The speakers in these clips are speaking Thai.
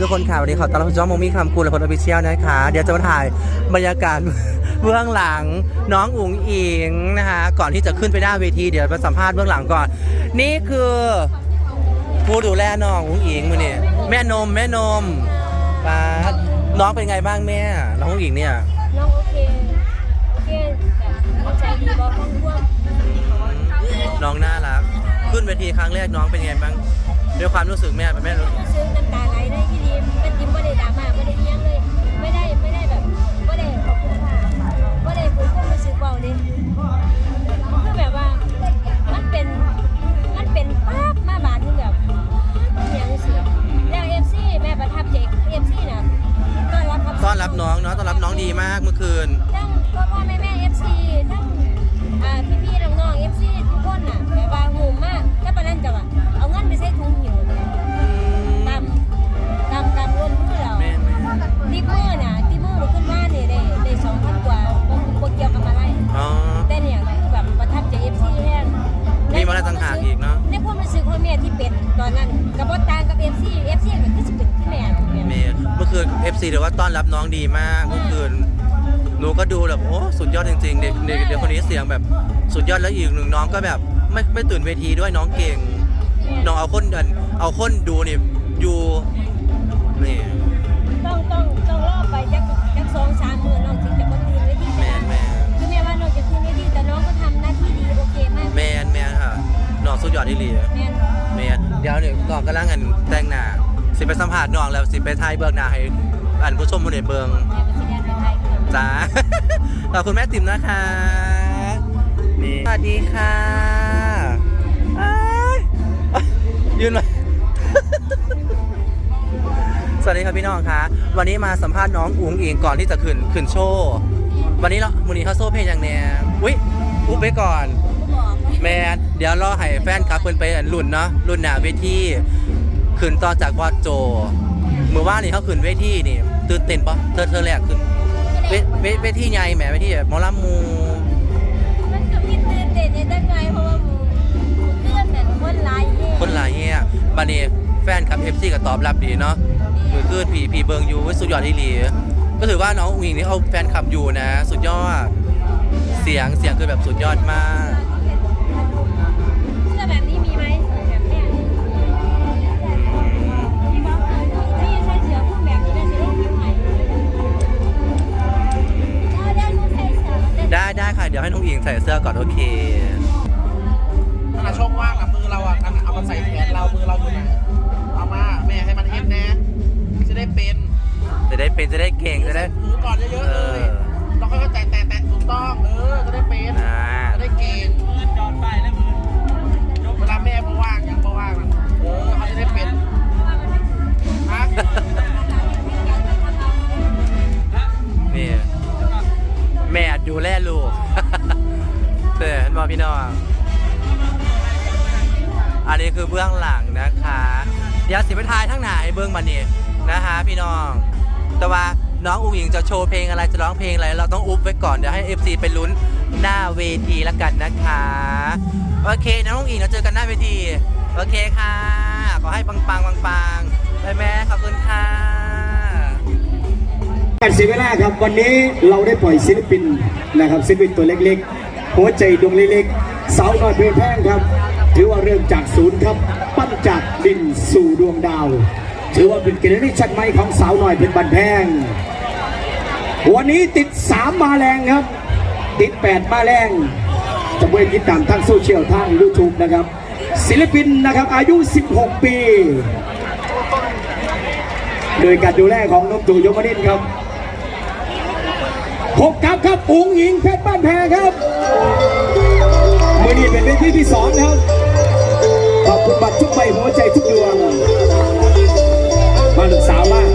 ทุกคนค่ะวันนี้ขอต้อนรับคุณจ้องมงมีคำคูณและคนอภิเชียลนะคะ เดี๋ยวจะมาถ่ายบรรยากาศเบื้องหลังน้องอุ๋งอิงนะคะก่อนที่จะขึ้นไปหน้าเวทีเดี๋ยวมาสัมภาษณ์เบื้องหลังก่อน นี่คือผู้ดูแลน้องอุ๋งอิงมือนี่แม่นมแม่นมป้าดน้องเป็นไงบ้างแม่น้องอุ๋งอิงเนี่ยน้องโอเคโอเคแบบใจดีบอกห้องพวกน้องน่ารัก ขึ้นเวทีครั้งแรกน้องเป็นไงบ้าง ด้วยความรู้สึกแม่แม่รู้ซื้อน้ำตาไหลได้ที่ดีเป็นจิ้มไม่ได้ดราม่าไม่ได้เลี้ยงเลย ไม่ได้ไม่ได้แบบไม่ได้ขอบคุณค่ะไม่ได้คุยความรู้สึกเบาเลยคือแบบว่ามันเป็นมันเป็นป๊าบมาบาดที่แบบเสียงเสียแล้วเอฟซีแม่ประทับใจเอฟซีน่ะต้อนรับคำต้อนรับน้องเนาะต้อนรับน้องดีมากเมื่อคืน ริงๆเด็กเด็กเด็กคนนี้เสียงแบบสุดยอดแล้วอีกหนึ่งน้องก็แบบไม่ไม่ตื่นเวทีด้วยน้องเก่ง น้องเอาคนดินเอาคนดูนี่อยู่นี่ต้องต้องต้องรอบไปจักจักสองสามหมื่นน้องถึงจะบ่ตื่นเวทีแมนแมนคือแม่ว่าน้องจะขึ้นเวทีแต่น้องก็ทำหน้าที่ดีโอเคมากแมนแมนค่ะน้องสุดยอดที่ลียแม่นแมนเดี๋ยวเนี่ยน้องกำลังอันแต่งหน้าสิไปสัมภาษณ์น้องแล้วสิไปถ่ายเบื้องหน้าให้อันผู้ชมผู้ใดเบิ่งแม่เป็นแสดง ขอบคุณแม่ติ๋มนะคะนี่สวัสดีค่ะยืนเลยสวัสดีครับพี่น้องคะวันนี้มาสัมภาษณ์น้องอุ๋งอิงก่อนที่จะขึ้นขึ้นโชว์วันนี้เราวันนี้เขาโซ่เพลงอย่างเนี้ยอุ้ยอุ๊บไปก่อน แมนเดี๋ยวรอให้แฟนครับเพิ่นไปอันรุ่นเนาะรุ่นหนาเวทีขึ้นต่อจากวอดโจเมื่อว่านนี่เขาขึ้นเวทีนี่ตื่นเต้นปะเธอเธอแรกขึ้น เวเวเวทีใหญ่แหมเวทีแบบหมอลำหมูมันก็มีตื่นเต้นในตั้งไงเพราะว่าหมูหมูเตือนแต่คนหลายเองคนหลายเงี้ยบัดนี้แฟนครับ FC ก็ตอบรับดีเนาะมือขึ้นผีผีเบิงอยู่เว้ยสุดยอดที่ลีก็ถือว่าน้องอุ๋งอิงนี่เอาแฟนคลับอยู่นะ สุดยอด เสียงเสียงคือแบบสุดยอดมาก จะโชว์เพลงอะไรจะร้องเพลงอะไรเราต้องอุบไว้ก่อนเดี๋ยวให้ FC ไปลุ้นหน้าเวทีแล้วกันนะคะ โอเคน้องอุ้งอิงเราเจอกันหน้าเวที โอเคค่ะ ขอให้ปังปังปังปังไปแม่ขอบคุณค่ะการเสียเวลาครับวันนี้เราได้ปล่อยศิลปินนะครับศิลปินตัวเล็กๆหัวใจดวงเล็กๆสาวน้อยเพลงแพงครับ ถือว่าเริ่มจากศูนย์ครับ ปั้นจากดินสู่ดวงดาว ถือว่าเป็นเกียรติชั้นใหมของสาวหน้อยเพชรบันแพง วันนี้ติด 3 มาแรงครับ ติด 8 มาแรงจะไปติดตามทางโซเชียลทางยูทูบนะครับ ศิลปินนะครับอายุ 16 ปี โดยการดูแลของนกตู่ยมนินครับพบกับครับอุ๋งอิงเพชรบ้านแพงครับมือนี้เป็นเวทีที่สองนครับขอบคุณบัตรทุกใบหัวใจทุกดวงมาลูกสาวมาก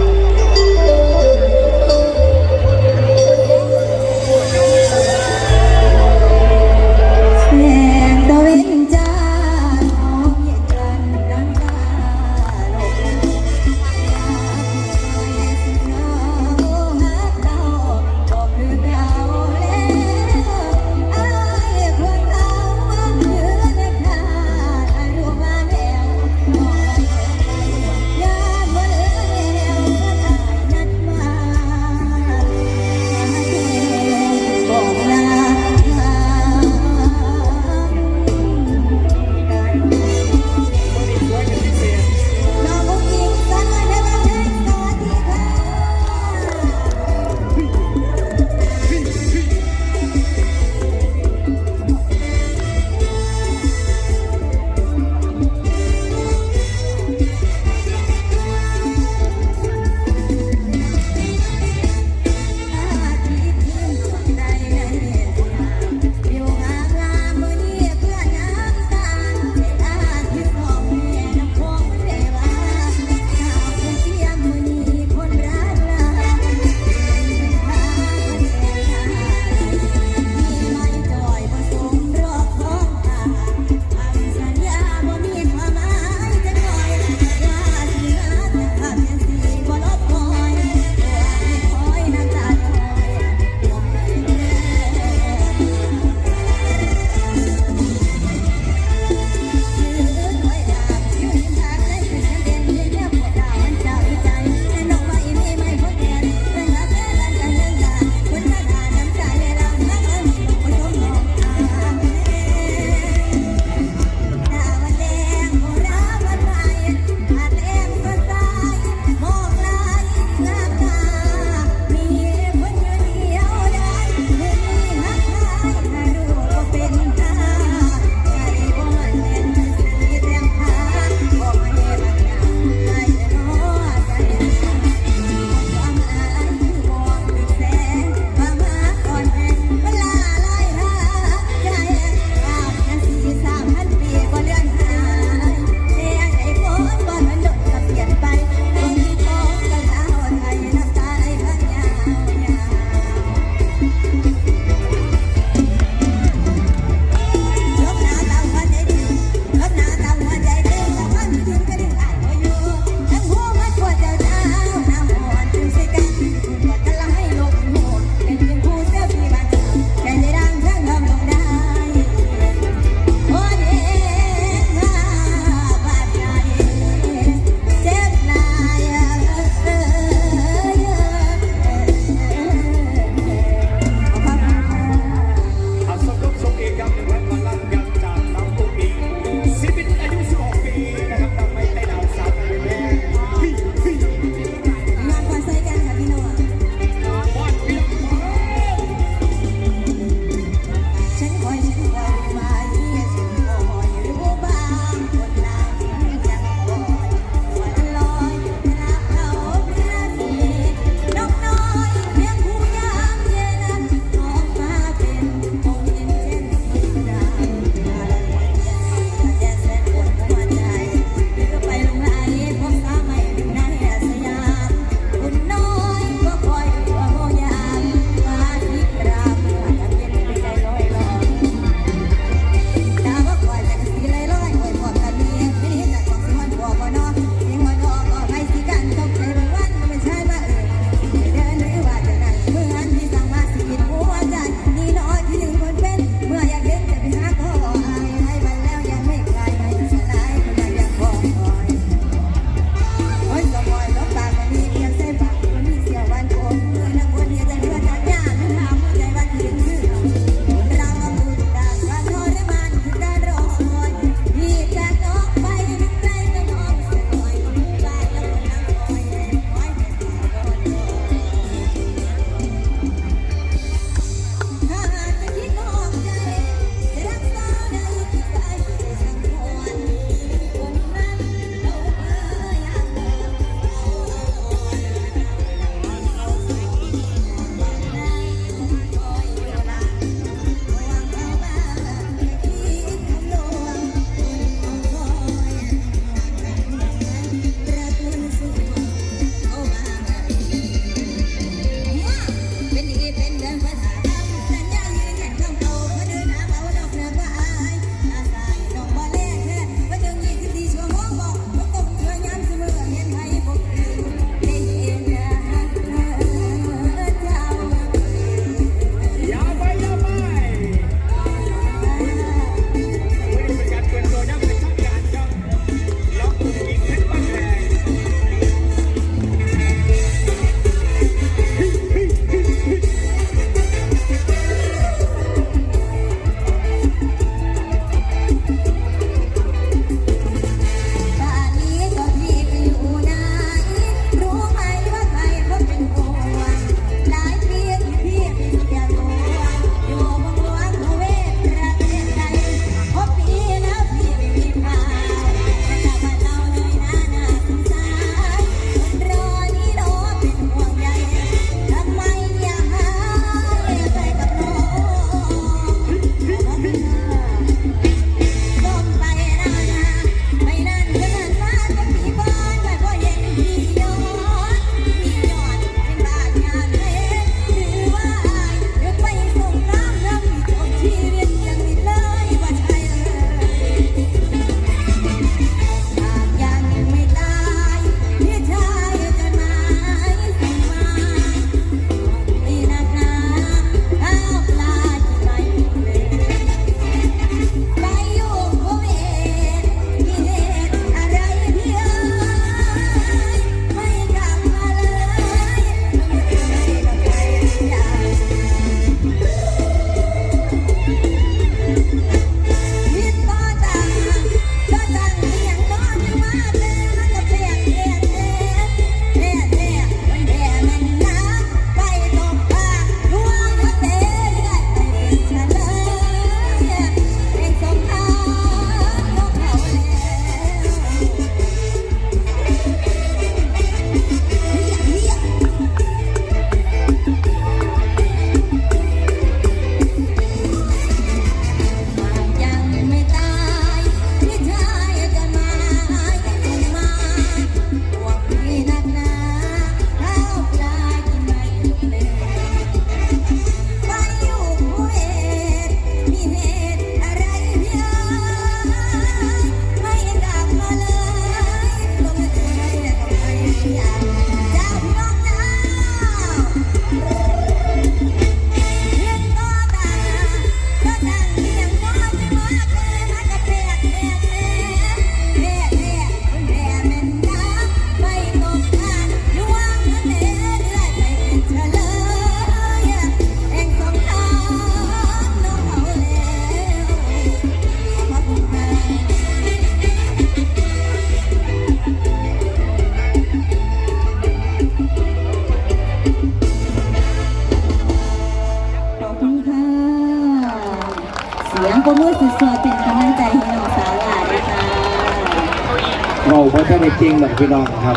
ได้จริงหรอกพี่น้องครับ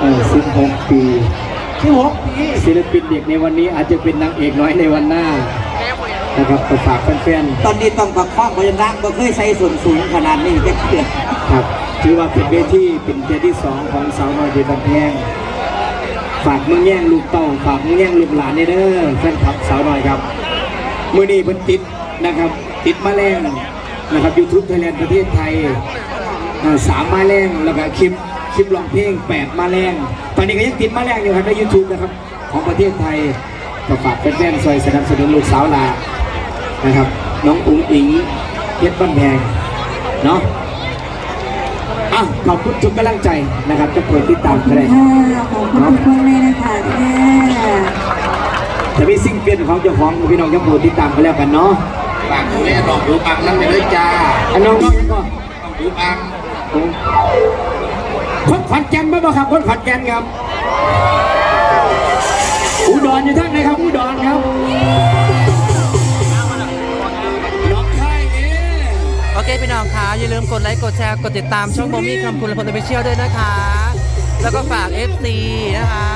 เออ16ปี ที่หกปีศิลปินเด็กในวันนี้อาจจะเป็นนางเอกน้อยในวันหน้านะครับก็ฝากแฟนตอนนี้ต้องประคองพยัญชนะก็เคยใส่ส่วนสูงขนาดนี้จะเกิดๆครับถือว่าเป็นเวทีเป็นเวทีที่สองของสาวน้อยเด็กบันแพงฝากมึงแย่งลูกเต้าฝากมึงแย่งลูกหลานนี่เด้อแฟนคลับสาวน้อยครับมือนี้เพิ่นติดนะครับ ติดมาแรงนะครับยูทูบไทยแลนด์ประเทศไทยอ่า สามมาแรงแล้วก็คลิปคลิปร้องเพลงแปดมาแรงตอนนี้ก็ยังติดมาแรงอยู่ครับในยูทูบนะครับของประเทศไทยก็ฝากแฟนๆซอยสนับสนุนลูกสาวหลานนะครับ น้องอุ๋งอิงเพชรบ้านแพงเนาะอะขอบคุณทุกกำลังใจนะครับจะโปรดติดตามกันเลยค่ะขอบคุณทุกคนเลยนะคะแม่จะมีซิงเกิลของเจ้าของพี่น้องจะโปรดติดตามกันแล้วกันเนาะฝากแม่ดอกดูปังนั่นไปด้วยจ้าอันน้องน้องยังก็ดูปัง คนขอนแก่นไหมบ่ครับคนขอนแก่นครับ อุดรอยู่ท่านไหนครับ อุดรครับน้องไข่เองโอเคพี่น้องคะอย่าลืมกดไลค์กดแชร์กดติดตามช่องโมมี่คำคุณและพลไปเชี่ยวด้วยนะคะ แล้วก็ฝาก FC นะคะ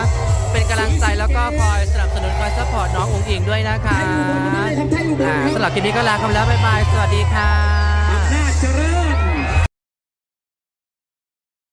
เป็นกำลังใจแล้วก็คอยสนับสนุนคอยซัพพอร์ตน้องอุ๋งอิงด้วยนะคะอ่าสำหรับคลิปนี้ก็ลาคำแล้ว บ๊ายบาย สวัสดีค่ะน่าเจริญ